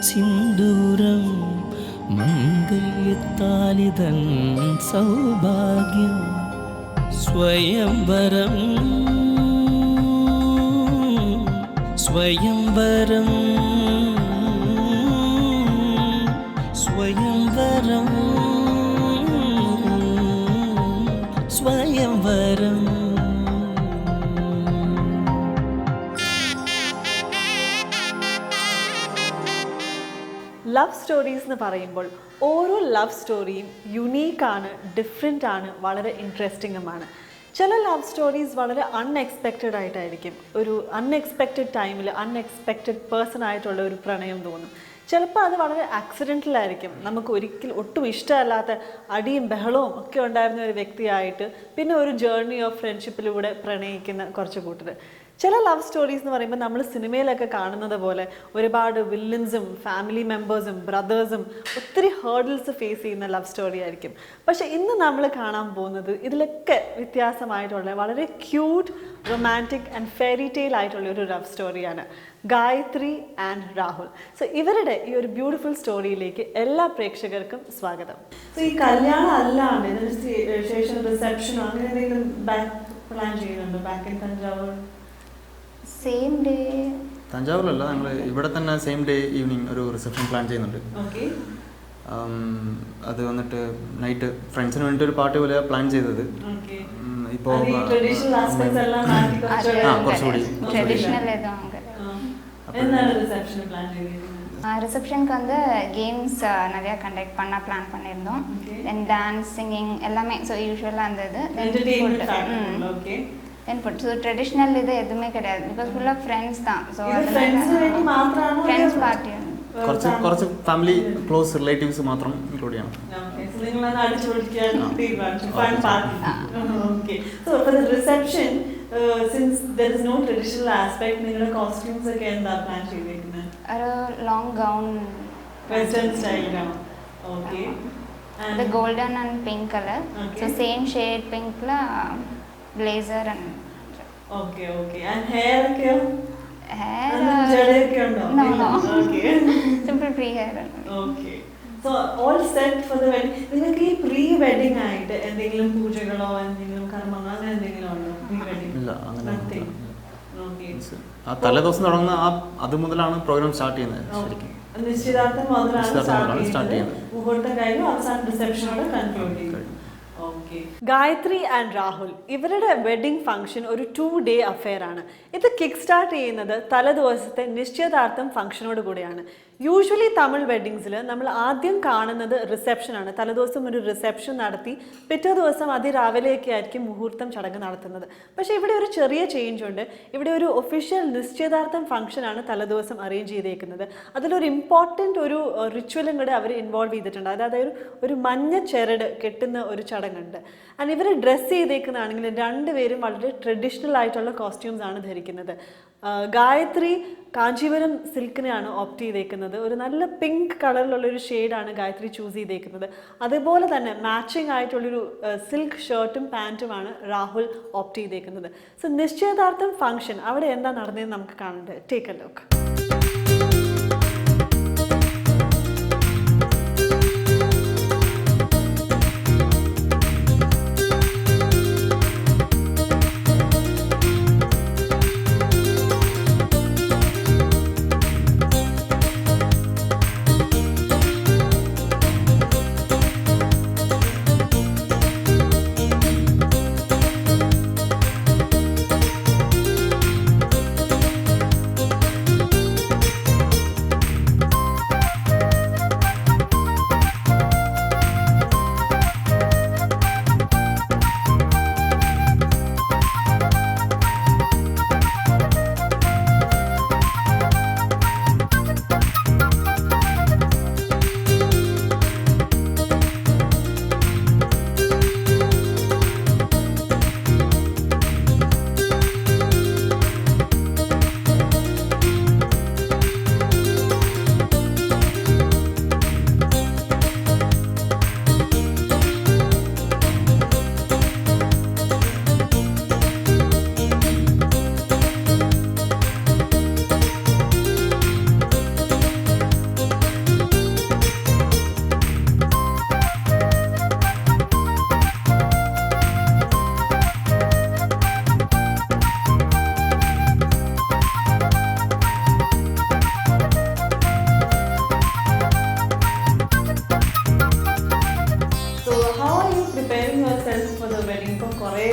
സിന്ദൂരം മംഗല്യത്താലിതൻ സൗഭാഗ്യം സ്വയംവരം. സ്വയംവരം. സ്വയംവരം. Love stories എന്ന് പറയുമ്പോൾ ഓരോ ലവ് സ്റ്റോറിയും യുണീക്കാണ് ഡിഫറെന്റ് ആണ് വളരെ ഇൻട്രസ്റ്റിംഗുമാണ് ചില ലവ് സ്റ്റോറീസ് വളരെ അൺഎക്സ്പെക്റ്റഡ് ആയിട്ടായിരിക്കും ഒരു അൺഎക്സ്പെക്റ്റഡ് ടൈമിൽ അൺഎക്സ്പെക്റ്റഡ് പേഴ്സൺ ആയിട്ടുള്ള ഒരു പ്രണയം തോന്നും. ചിലപ്പോൾ അത് വളരെ ആക്സിഡന്റലായിരിക്കും നമുക്ക് ഒരിക്കലും ഒട്ടും ഇഷ്ടമല്ലാത്ത അടിയും ബഹളവും ഒക്കെ ഉണ്ടായിരുന്ന ഒരു വ്യക്തിയായിട്ട് പിന്നെ ഒരു ജേർണി ഓഫ് ഫ്രണ്ട്ഷിപ്പിലൂടെ പ്രണയിക്കുന്ന കുറച്ച് കൂട്ടർ ചില ലവ് സ്റ്റോറീസ് എന്ന് പറയുമ്പോൾ നമ്മൾ സിനിമയിലൊക്കെ കാണുന്നത് പോലെ ഒരുപാട് വില്ലൻസും ഫാമിലി മെമ്പേഴ്സും ബ്രദേഴ്സും ഒത്തിരി ഹേർഡിൽസ് ഫേസ് ചെയ്യുന്ന ലവ് സ്റ്റോറി ആയിരിക്കും. പക്ഷേ ഇന്ന് നമ്മൾ കാണാൻ പോകുന്നത് ഇതിലൊക്കെ വ്യത്യാസമായിട്ടുള്ള വളരെ cute romantic and fairy tale ആയിട്ടുള്ള ഒരു ലവ് സ്റ്റോറിയാണ് ഗായത്രി ആൻഡ് രാഹുൽ. സോ ഇവരുടെ ഈ ഒരു ബ്യൂട്ടിഫുൾ സ്റ്റോറിയിലേക്ക് എല്ലാ പ്രേക്ഷകർക്കും സ്വാഗതം. സോ ഈ കല്യാണം അല്ലാണ്ട് ശേഷം റിസപ്ഷനോ അങ്ങനെ എന്തെങ്കിലും ബാക്ക് പ്ലാൻ ചെയ്യുന്നുണ്ടോ? Back in Thanjavur same day തഞ്ചാവൂരിലല്ല ഞങ്ങൾ ഇവിടെ തന്നെ സെയിം ഡേ ഈവനിങ് ഒരു റിസപ്ഷൻ പ്ലാൻ ചെയ്യുന്നുണ്ട്. ഓക്കെ അത് വന്നിട്ട് നൈറ്റ് ഫ്രണ്ട്സിന് വേണ്ടി ഒരു പാർട്ടി പോലെ പ്ലാൻ ചെയ്തത്. ഇപ്പോൾ ആ, കുറച്ചുകൂടി. ரிசப்ஷனுக்கு வந்து கேம்ஸ் நிறையா கண்டக்ட் பண்ண பிளான் பண்ணியிருந்தோம் Okay. தென் டான்ஸ் சிங்கிங் எல்லாமே ஸோ யூஸ்வலாக அந்த இது entertainment factor okay then food so traditional இது எதுவுமே கிடையாது பிகாஸ் ஃபுல்லாக ஃப்ரெண்ட்ஸ் தான் ஸோ ഇത് ഫ്രണ്ട്സിന് വേണ്ടി മാത്രമാണോ ஃப்ரெண்ட்ஸ் பார்ட்டி കുറച്ച് കുറച്ച് ഫാമിലി ക്ലോസ് റിലേറ്റീവ്സ് മാത്രം ഇൻക്ലൂഡ് ചെയ്യണം നിങ്ങളത് അടിച്ചു പൊളിക്കാൻ ആ. തീരുമാനിച്ചു ആ, fun okay. Party okay so for the reception since there is no traditional aspect നിങ്ങളുടെ കോസ്റ്റ്യൂംസ് ഒക്കെ എന്താ പ്ലാൻ ചെയ്തേക്കുന്നത് ഒരു ലോങ് ഗൗൺ വെസ്റ്റേൺ സ്റ്റൈലാണ് ഓക്കെ അത് golden and pink colour so same shade പിങ്കിൽ blazer and okay okay and hair ഒക്കെ? Hair ജടയൊക്കെ ഉണ്ടോ? No no okay simple free hair ആണ്. Okay so all set for the wedding നിങ്ങൾക്ക് ഈ pre wedding ആയിട്ട് എന്തെങ്കിലും പൂജകളോ എന്തെങ്കിലും കർമ്മങ്ങളോ അങ്ങനെ എന്തെങ്കിലും ഇല്ല അങ്ങനെ. ആ തലേ ദിവസം തുടങ്ങുന്ന ആ അത് മുതലാണ് പ്രോഗ്രാം സ്റ്റാർട്ട് ചെയ്യുന്നത്. ശരിക്കും. ചെയ്യുന്നത്. മുഹൂർത്തം കഴിഞ്ഞു അവസാനം റിസപ്ഷനോടെ കൺക്ലൂഡ് ചെയ്യും ഗായത്രി ആൻഡ് രാഹുൽ ഇവരുടെ വെഡിങ് ഫംഗ്ഷൻ ഒരു ടു ഡേ അഫെയർ ആണ്. ഇത് കിക്ക് സ്റ്റാർട്ട് ചെയ്യുന്നത് തലേദിവസത്തെ നിശ്ചയദാർത്ഥം ഫംഗ്ഷനോട് കൂടെയാണ്. യൂഷ്വലി തമിഴ് വെഡ്ഡിങ്സിൽ നമ്മൾ ആദ്യം കാണുന്നത് റിസപ്ഷനാണ് തലേദിവസം ഒരു റിസപ്ഷൻ നടത്തി പിറ്റേ ദിവസം അതിരാവിലെയൊക്കെ ആയിരിക്കും മുഹൂർത്തം ചടങ്ങ് നടത്തുന്നത്. പക്ഷേ ഇവിടെ ഒരു ചെറിയ ചേഞ്ച് ഉണ്ട്. ഇവിടെ ഒരു ഒഫീഷ്യൽ നിശ്ചയദാർത്ഥം ഫംഗ്ഷനാണ് തലേദിവസം അറേഞ്ച് ചെയ്തേക്കുന്നത്. അതിലൊരു ഇമ്പോർട്ടന്റ് ഒരു റിച്വലും കൂടെ അവർ ഇൻവോൾവ് ചെയ്തിട്ടുണ്ട്. അതായത് ഒരു ഒരു മഞ്ഞ ചെരട് കെട്ടുന്ന ഒരു ചടങ്ങുണ്ട്. ആൻഡ് ഇവർ ഡ്രസ്സ് ചെയ്തേക്കുന്നതാണെങ്കിൽ രണ്ടുപേരും വളരെ ട്രഡീഷണൽ ആയിട്ടുള്ള കോസ്റ്റ്യൂംസ് ആണ് ധരിക്കുന്നത്. ഗായത്രി കാഞ്ചീപുരം സിൽക്കിനെയാണ് ഓപ്റ്റ് ചെയ്തേക്കുന്നത്. ഒരു നല്ല പിങ്ക് കളറിലുള്ള ഒരു ഷെയ്ഡാണ് ഗായത്രി ചൂസ് ചെയ്തേക്കുന്നത്. അതുപോലെ തന്നെ മാച്ചിങ് ആയിട്ടുള്ളൊരു സിൽക്ക് ഷർട്ടും പാന്റുമാണ് രാഹുൽ ഓപ്റ്റ് ചെയ്തേക്കുന്നത്. സോ നിശ്ചയദാർത്ഥം ഫംഗ്ഷൻ അവിടെ എന്താ നടന്നതെന്ന് നമുക്ക് കാണേണ്ടത് take a look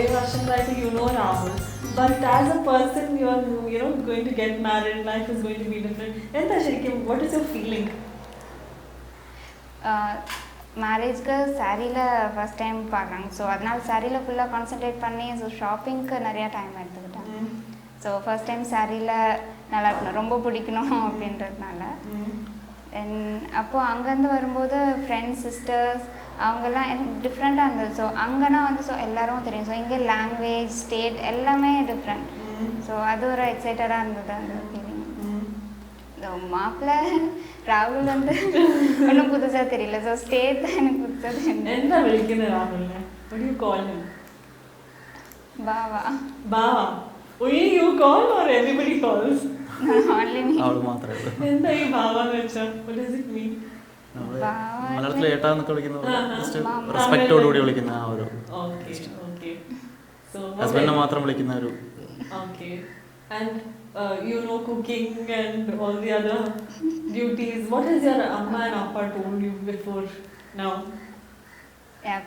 very much in life, you know Rahul. But as a person, you are you know going to get married. Life is going to be different. Nanta Shrikim, what is your feeling? மேரேஜ்க்கு சாரியில் first time பார்க்குறாங்க so அதனால் சாரியில் ஃபுல்லாக concentrate பண்ணி so ஷாப்பிங்க்கு நிறையா time எடுத்துக்கிட்டேன் so first time சாரியில் நல்லா இருக்கணும் ரொம்ப பிடிக்கணும் அப்படின்றதுனால அண்ட் அப்போது அங்கேருந்து வரும்போது ஃப்ரெண்ட்ஸ் சிஸ்டர்ஸ் அவங்கெல்லாம் எனக்கு டிஃப்ரெண்ட்டாக இருந்தது. ஸோ அங்கேனா வந்து ஸோ எல்லோரும் தெரியும். ஸோ இங்கே லாங்குவேஜ் ஸ்டேட் எல்லாமே டிஃப்ரெண்ட் ஸோ அது ஒரு எக்ஸைட்டடாக இருந்தது அந்த ஃபீலிங் இந்த மாப்பிள்ளை ராகுல் வந்து ஒன்றும் புதுசாக தெரியல. ஸோ ஸ்டேட் தான் எனக்கு புதுசாக என்ன விழிக்கணும் ராகுல் கால் பாவா. பாவா. You call or everybody calls അവള് മാത്രമേ ഉള്ളൂ എന്താ ഈ ബാവ എന്ന് വെച്ചാൽ what does it mean നമ്മള് ബാവ മലയാളത്തിൽ ഏട്ടാന്നൊക്കെ വിളിക്കുന്ന ആ, ആ. Just mama. റെസ്പെക്റ്റോടുകൂടി വിളിക്കുന്ന ആ ഒരു okay okay so what ഹസ്ബൻഡിനെ else? മാത്രം വിളിക്കുന്ന ഒരു Okay. And uh, you know cooking and all the other duties. What has your amma and appa told you before now?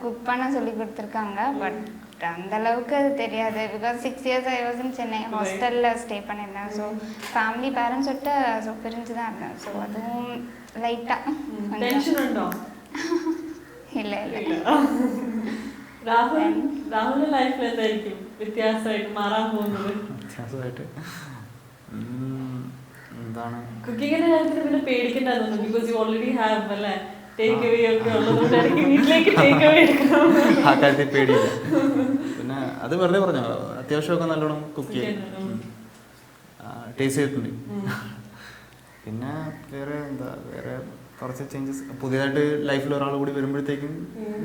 Cook பண்ண சொல்லி கொடுத்துருக்காங்க பட் அந்த அளவுக்கு அது தெரியாது because six years I was in Chennai ஹாஸ்டலில் ஸ்டே பண்ணியிருந்தேன் so family parents விட்டு ஸோ பிரிஞ்சு தான் இருந்தேன் ஸோ அதுவும் லைட்டாக Tension ഉണ്ടോ இல்லை இல்லை ഇല്ല. രാഹുൽ രാഹുലിന്റെ ലൈഫിൽ എന്തായിരിക്കും വ്യത്യാസമായിട്ട് മാറാൻ പോകുന്നത് വ്യത്യാസമായിട്ട് ഉം, എന്താണ് കുക്കിങ്ങിന്റെ കാര്യത്തിൽ പിന്നെ പേടിക്കണ്ട തോന്നുന്നു ബിക്കോസ് യു ഓൾറെഡി ഹാവ് അല്ലേ ടേക്ക് അവേ ഒക്കെ ഉള്ളതുകൊണ്ട് ഇടയ്ക്ക് വീട്ടിലേക്ക് ടേക്ക് അവേ എടുക്കണം ആ കാര്യത്തിൽ പേടിയില്ല. പിന്നെ അത് വെറുതെ പറഞ്ഞു. അത്യാവശ്യമൊക്കെ നല്ലോണം കുക്ക് ചെയ്യും. ടേസ്റ്റ് ചെയ്തിട്ടുണ്ട്. പിന്നെ വേറെ എന്താ വേറെ കുറച്ച് ചേഞ്ചസ് പുതിയതായിട്ട് ലൈഫിൽ ഒരാൾ കൂടി വരുമ്പോഴത്തേക്കും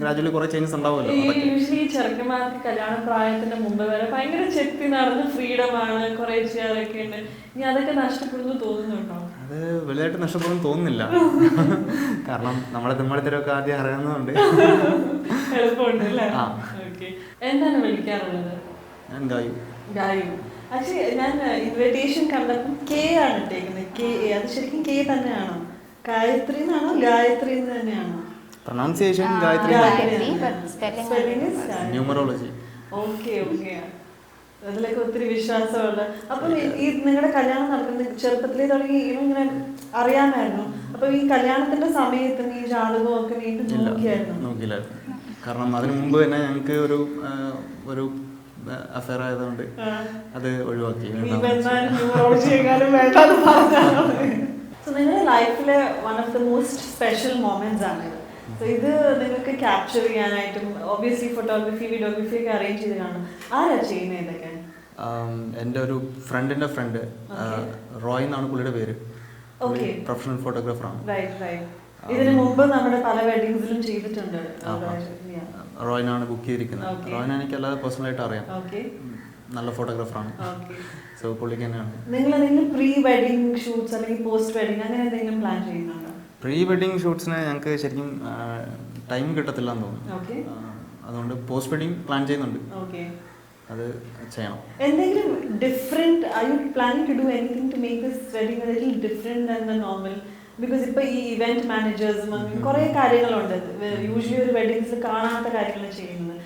ഗ്രാജുവലി കുറെ ചേഞ്ചസ് ഉണ്ടാവുമല്ലോ യൂഷ്വലി ചെറുക്കന്മാർക്ക് കല്യാണ പ്രായത്തിന്റെ മുമ്പ് വരെ ഭയങ്കര ചെത്തി നടന്ന് ഫ്രീഡം ആണ് കുറെ ചെയ്യാറൊക്കെ ഉണ്ട്. ഇനി അതൊക്കെ നഷ്ടപ്പെടുന്നു തോന്നുന്നുണ്ടോ? അത് വലുതായിട്ട് നഷ്ടപ്പെടും തോന്നുന്നില്ല. കാരണം നമ്മളെ തിമ്മളിത്തരമൊക്കെ ആദ്യം അറിയാവുന്നതുകൊണ്ട് ആ. എന്താണ് വിളിക്കാറുള്ളത്? ഞാൻ ഗായു ഗായു ആക്ച്വലി ഞാൻ ഇൻവിറ്റേഷൻ കണ്ടപ്പോൾ കെ ആണ് ഇട്ടേക്കുന്നത്. കെ അത് ശരിക്കും കെ തന്നെയാണോ? ഗായത്രി. എന്നാണോ ഗായത്രി എന്ന് തന്നെയാണോ pronunciation. Gayathri. Numerology okay okay. അതിലൊക്കെ ഒത്തിരി വിശ്വാസമുള്ള അപ്പം ഈ- നിങ്ങളുടെ കല്യാണം നടക്കുന്ന ചെറുപ്പത്തിലേ തുടങ്ങി ഇങ്ങനെ അറിയാമായിരുന്നു. അപ്പൊ ഈ കല്യാണത്തിന്റെ സമയത്ത് ഈ ജാതകവും ഒക്കെ വീണ്ടും കാരണം അതിനു മുമ്പ് തന്നെ ഞങ്ങൾക്ക് ഒരു ഒരു അഫയർ ആയതുകൊണ്ട് അത് ഒഴിവാക്കി. നിങ്ങളുടെ ലൈഫിലെ one of the most special moments ആണ് സോ ഇത് നിങ്ങൾക്ക് ക്യാപ്ചർ ചെയ്യാനായിട്ടും ഒബ്വിയസ്ലി ഫോട്ടോഗ്രഫി വീഡിയോഗ്രഫി ഒക്കെ അറേഞ്ച് ചെയ്ത് കാണും. ആരാ ചെയ്യുന്നത് ഇതൊക്കെ? എന്റെ ഒരു ഫ്രണ്ടിന്റെ ഫ്രണ്ട് റോയ് എന്നാണ് പുള്ളിയുടെ പേര്. പ്രൊഫഷണൽ ഫോട്ടോഗ്രാഫറാണ് ഇതിനു മുമ്പ് നമ്മുടെ പല വെഡിങ്സിലും ചെയ്തിട്ടുണ്ട്. റോയിനാണ് ബുക്ക് ചെയ്തിരിക്കുന്നത്. റോയിൻ റോയിനെ എനിക്ക് അല്ലാതെ പേഴ്സണലായിട്ട് അറിയാം. നല്ല ഫോട്ടോഗ്രാഫറാണ് സോ പുള്ളിക്ക് തന്നെയാണ് നിങ്ങൾ എന്തെങ്കിലും പ്രീ വെഡിങ് ഷൂട്ട്സ് അല്ലെങ്കിൽ പോസ്റ്റ് വെഡിങ് അങ്ങനെ എന്തെങ്കിലും പ്ലാൻ ചെയ്യുന്നുണ്ടോ? പ്രീ വെഡിങ് ഷൂട്ട്സിന് ഞങ്ങൾക്ക് ശരിക്കും ടൈം കിട്ടത്തില്ല എന്ന് തോന്നുന്നു. അതുകൊണ്ട് പോസ്റ്റ് വെഡിങ് പ്ലാൻ ചെയ്യുന്നുണ്ട് അത് ചെയ്യണം എന്തെങ്കിലും different I you planning to do anything to make this wedding little different than the normal because ഇപ്പൊ ഈ ഇവന്റ് മാനേജേഴ്സും കുറെ കാര്യങ്ങളുണ്ട് യൂഷ്വലി ഒരു വെഡിങ്സിൽ കാണാത്ത കാര്യങ്ങൾ ചെയ്യുന്നത്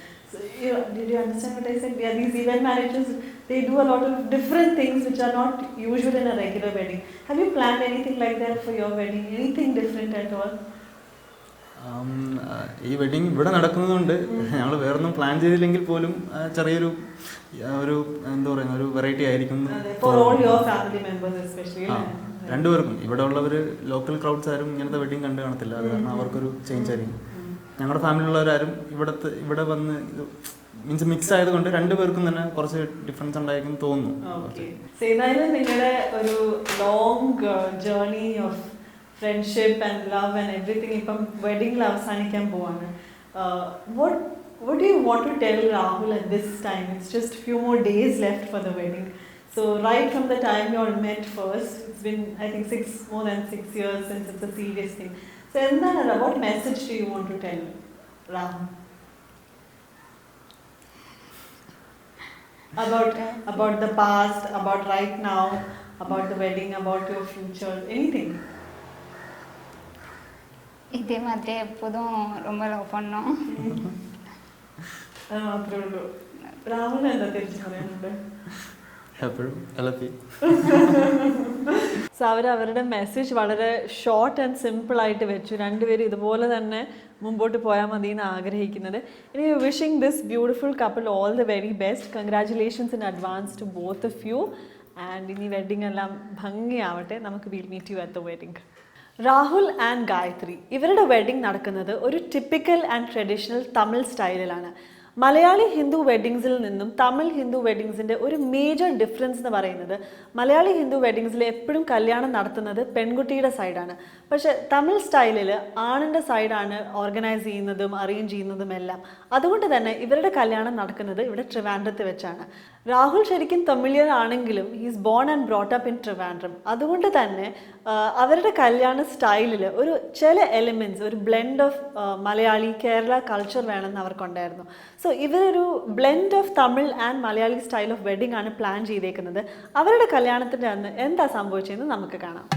you understand what I said? Yeah, these event managers, they do a lot of different things which are not usual in a regular wedding. Have you planned anything like that for your wedding? Anything different at all? ഈ wedding ഇവിടെ നടക്കുന്നതുകൊണ്ട് ഞങ്ങൾ വേറൊന്നും plan ചെയ്തില്ലെങ്കിൽ പോലും ചെറിയൊരു ഒരു എന്താ പറയുക ഒരു വെറൈറ്റി ആയിരിക്കും? രണ്ടുപേർക്കും. ഇവിടെ ഉള്ളവർ ലോക്കൽ ക്രൗഡ്സ് ആരും ഇങ്ങനത്തെ വെഡിങ് കണ്ടു കാണത്തില്ല. അത് കാരണം അവർക്കൊരു ചേഞ്ച് ആയിരിക്കും. ഞങ്ങളുടെ ഫാമിലി ഉള്ളവരാരും ഇവിടത്തെ ഇവിടെ വന്ന് മീൻസ് മിക്സ് ആയതുകൊണ്ട് രണ്ടുപേർക്കും തന്നെ കുറച്ച് ഡിഫറൻസ് ഉണ്ടായിരിക്കും തോന്നുന്നു. നിങ്ങളുടെ ഒരു long journey of friendship and love and everything ഇപ്പം വെഡിങ്ങിൽ അവസാനിക്കാൻ പോവാണ്. What what you want to tell Rahul at this time it's just few more days left for the wedding so right from the time you all met first it's been I think six more than six years since it's a serious thing so എന്താണ് what message do you want to tell Rahul about about the past, about right now, about the wedding, about your future, anything. இதே மாதிரி எப்போதும் ரொம்ப love பண்ணோம் അത് മാത്രമേ ഉള്ളൂ രാഹുലിന് എന്താ തിരിച്ചു പറയാനുണ്ട് എപ്പോഴും എളുപ്പി സോ അവർ അവരുടെ മെസ്സേജ് വളരെ ഷോർട്ട് ആൻഡ് സിമ്പിൾ ആയിട്ട് വെച്ചു രണ്ടുപേരും ഇതുപോലെ തന്നെ മുമ്പോട്ട് പോയാൽ മതി എന്ന് ആഗ്രഹിക്കുന്നത് ഇനി wishing this beautiful couple all the very best congratulations in advance to both of you and ഇനി വെഡിങ് എല്ലാം ഭംഗിയാവട്ടെ നമുക്ക് will meet you at the wedding Rahul and Gayathri ഇവരുടെ വെഡിങ് നടക്കുന്നത് ഒരു ടിപ്പിക്കൽ ആൻഡ് ട്രഡീഷണൽ തമിഴ് സ്റ്റൈലിലാണ് മലയാളി ഹിന്ദു വെഡിങ്സിൽ നിന്നും തമിഴ് ഹിന്ദു വെഡിങ്സിന്റെ ഒരു മേജർ ഡിഫറൻസ് എന്ന് പറയുന്നത് മലയാളി ഹിന്ദു വെഡിങ്സിൽ എപ്പോഴും കല്യാണം നടത്തുന്നത് പെൺകുട്ടിയുടെ സൈഡാണ് പക്ഷേ തമിഴ് സ്റ്റൈലിൽ ആണിന്റെ സൈഡാണ് ഓർഗനൈസ് ചെയ്യുന്നതും അറേഞ്ച് ചെയ്യുന്നതും എല്ലാം അതുകൊണ്ട് തന്നെ ഇവരുടെ കല്യാണം നടക്കുന്നത് ഇവിടെ ട്രിവാൻഡ്രത്ത് വെച്ചാണ്. രാഹുൽ ശരിക്കും തമിഴിയനാണെങ്കിലും he's born and brought up in Trivandrum അതുകൊണ്ട് തന്നെ അവരുടെ കല്യാണ സ്റ്റൈലിൽ ഒരു ചില എലിമെന്റ്സ് ഒരു blend of Malayali Kerala culture വേണമെന്ന് അവർക്കുണ്ടായിരുന്നു. സോ ഇവരൊരു blend of Tamil and Malayali style of wedding ആണ് പ്ലാൻ ചെയ്തേക്കുന്നത്. അവരുടെ കല്യാണത്തിന്റെ അന്ന് എന്താ സംഭവിച്ചതെന്ന് നമുക്ക് കാണാം.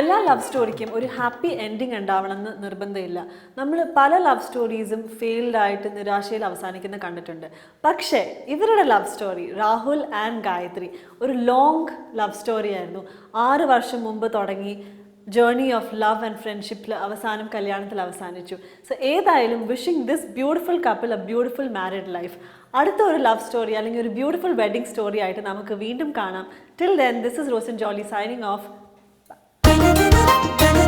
എല്ലാ ലവ് സ്റ്റോറിക്കും ഒരു ഹാപ്പി എൻഡിങ് ഉണ്ടാവണമെന്ന് നിർബന്ധമില്ല. നമ്മൾ പല ലവ് സ്റ്റോറീസും ഫെയിൽഡ് ആയിട്ട് നിരാശയിൽ അവസാനിക്കുന്ന കണ്ടിട്ടുണ്ട്. പക്ഷേ ഇവരുടെ love story Rahul and Gayathri ഒരു ലോങ് ലവ് സ്റ്റോറി ആയിരുന്നു. ആറ് വർഷം മുമ്പ് തുടങ്ങി ജേർണി ഓഫ് ലവ് ആൻഡ് ഫ്രണ്ട്ഷിപ്പിൽ അവസാനം കല്യാണത്തിൽ അവസാനിച്ചു. സോ ഏതായാലും wishing this beautiful couple a beautiful married life അടുത്ത ഒരു ലവ് സ്റ്റോറി അല്ലെങ്കിൽ ഒരു ബ്യൂട്ടിഫുൾ വെഡിങ് സ്റ്റോറി ആയിട്ട് നമുക്ക് വീണ്ടും കാണാം. Till then this is Rosan Jolly signing off Then